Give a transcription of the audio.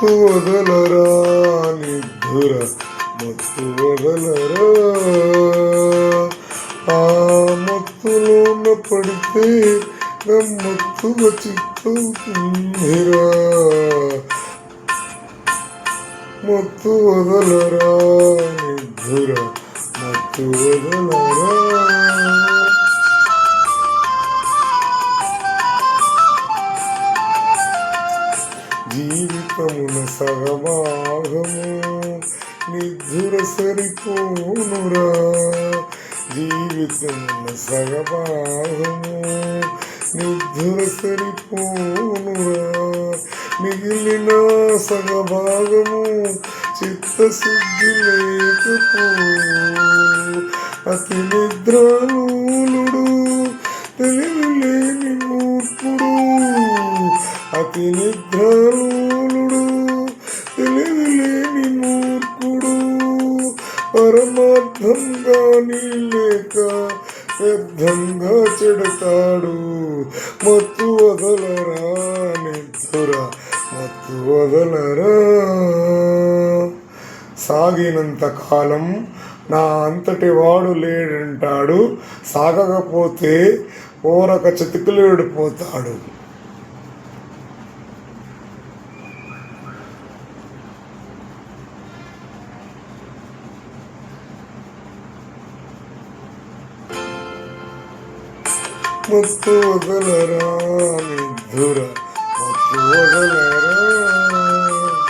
మత్తు వదలరా నిధుర మత్తు వదలరా. ఆ మత్తులోన పడితే గమ్మత్తుగా చిత్తవుతుందిరా మత్తు వదలరా నిద్ధుర మత్తు వదలరా. జీవితమున సగభాగము నిధుర సరిపోనురా. జీవితమున సగభాగము నిధుర సరిపోనురా. మిగిలిన సగభాగము చిత్తశుద్ధి లేకపో. అతి నిద్రాలుడు తెలివిలేని మూర్ఖుడు. అతి నిద్ర పరమార్థంగా నీ లేక వ్యర్థంగా చెడతాడు. మత్తు వదలరా నిద్దుర మత్తు వదలరా. సాగినంత కాలం నా అంతటి వాడు లేడంటాడు. సాగకపోతే ఓరక చితికిలేడిపోతాడు ముత్తు వదలరా నిద్ధుర ముత్తు వదలరా